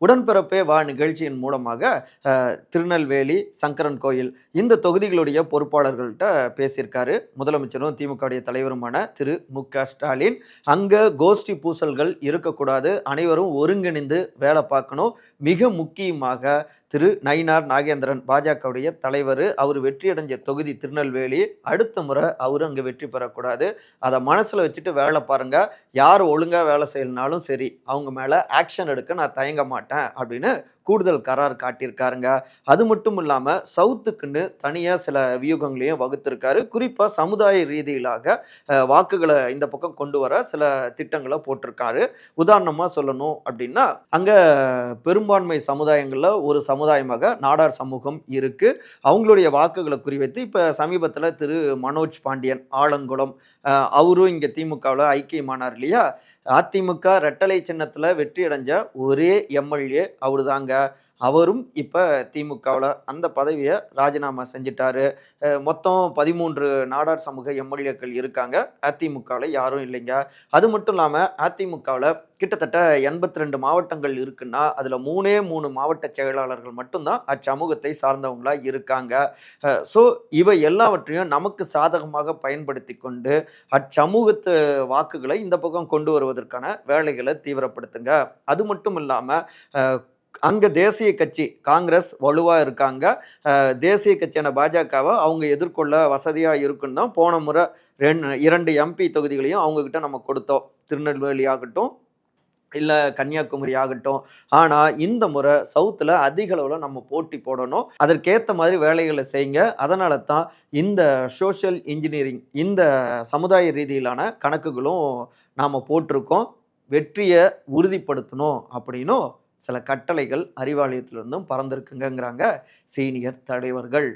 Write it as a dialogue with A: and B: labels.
A: உடன்பிறப்பே வா நிகழ்ச்சியின் மூலமாக திருநெல்வேலி சங்கரன் கோயில் இந்த தொகுதிகளுடைய பொறுப்பாளர்கள்ட்ட பேசியிருக்காரு. முதலமைச்சரும் திமுகவுடைய தலைவருமான திரு. மு. க. ஸ்டாலின். அங்கே கோஷ்டி பூசல்கள் இருக்கக்கூடாது. அனைவரும் ஒருங்கிணைந்து வேலை பார்க்கணும். மிக முக்கியமாக திரு. நயினார் நாகேந்திரன் பாஜகவுடைய தலைவர் அவர் வெற்றியடைஞ்ச தொகுதி திருநெல்வேலி அடுத்த முறை அவர் அங்கே வெற்றி பெறக்கூடாது. அதை மனசில் வச்சுட்டு வேலை பாருங்க. யார் ஒழுங்காக வேலை செய்யலனாலும் சரி அவங்க மேலே ஆக்ஷன் எடுக்க நான் தயங்க மாட்டேன். அப்படின்னு கூடுதல் கரார் காட்டியிருக்காருங்க. அது மட்டும் இல்லாமல் சவுத்துக்குன்னு தனியாக சில வியூகங்களையும் வகுத்திருக்காரு. குறிப்பாக சமுதாய ரீதியிலாக வாக்குகளை இந்த பக்கம் கொண்டு வர சில திட்டங்களை போட்டிருக்காரு. உதாரணமாக சொல்லணும் அப்படின்னா அங்கே பெரும்பான்மை சமுதாயங்களில் ஒரு சமுதாயமாக நாடார் சமூகம் இருக்குது அவங்களுடைய வாக்குகளை குறிவைத்து இப்போ சமீபத்தில் திரு. மனோஜ் பாண்டியன் ஆலங்குளம் அவரும் இங்கே திமுகவில் ஐக்கியமானார் இல்லையா? அதிமுக ரெட்டலை சின்னத்தில் வெற்றி அடைஞ்ச ஒரே எம்எல்ஏ அவரு தாங்க அவரும் இப்போ திமுகவில் அந்த பதவியை ராஜினாமா செஞ்சிட்டாரு. மொத்தம் பதிமூன்று நாடார் சமூக எம்எல்ஏக்கள் இருக்காங்க. அதிமுகவில் யாரும் இல்லைங்க. அது மட்டும் இல்லாமல் அதிமுகவில் கிட்டத்தட்ட எண்பத்தி ரெண்டு மாவட்டங்கள் இருக்குன்னா அதில் மூணே மூணு மாவட்ட செயலாளர்கள் மட்டும்தான் அச்சமூகத்தை சார்ந்தவங்களா இருக்காங்க. ஸோ இவை எல்லாவற்றையும் நமக்கு சாதகமாக பயன்படுத்தி கொண்டு அச்சமூகத்து வாக்குகளை இந்த பக்கம் கொண்டு வருவதற்கான வேலைகளை தீவிரப்படுத்துங்க. அது மட்டும் இல்லாமல் அங்கே தேசிய கட்சி காங்கிரஸ் வலுவாக இருக்காங்க. தேசிய கட்சியான பாஜகவை அவங்க எதிர்கொள்ள வசதியாக இருக்குன்னு தான் போன முறை ரெண்டு இரண்டு எம்பி தொகுதிகளையும் அவங்கக்கிட்ட நம்ம கொடுத்தோம். திருநெல்வேலி ஆகட்டும் இல்லை கன்னியாகுமரி ஆகட்டும். ஆனால் இந்த முறை சவுத்தில் அதிக அளவில் நம்ம போட்டி போடணும். அதற்கேற்ற மாதிரி வேலைகளை செய்யுங்க. அதனால தான் இந்த சோஷியல் இன்ஜினியரிங் இந்த சமுதாய ரீதியிலான கணக்குகளும் நாம் போட்டிருக்கோம். வெற்றியை உறுதிப்படுத்தணும் அப்படின்னும் சில கட்டளைகள் அறிவாலயத்திலிருந்தும் பறந்திருக்குங்கிறாங்க சீனியர் தலைவர்கள்.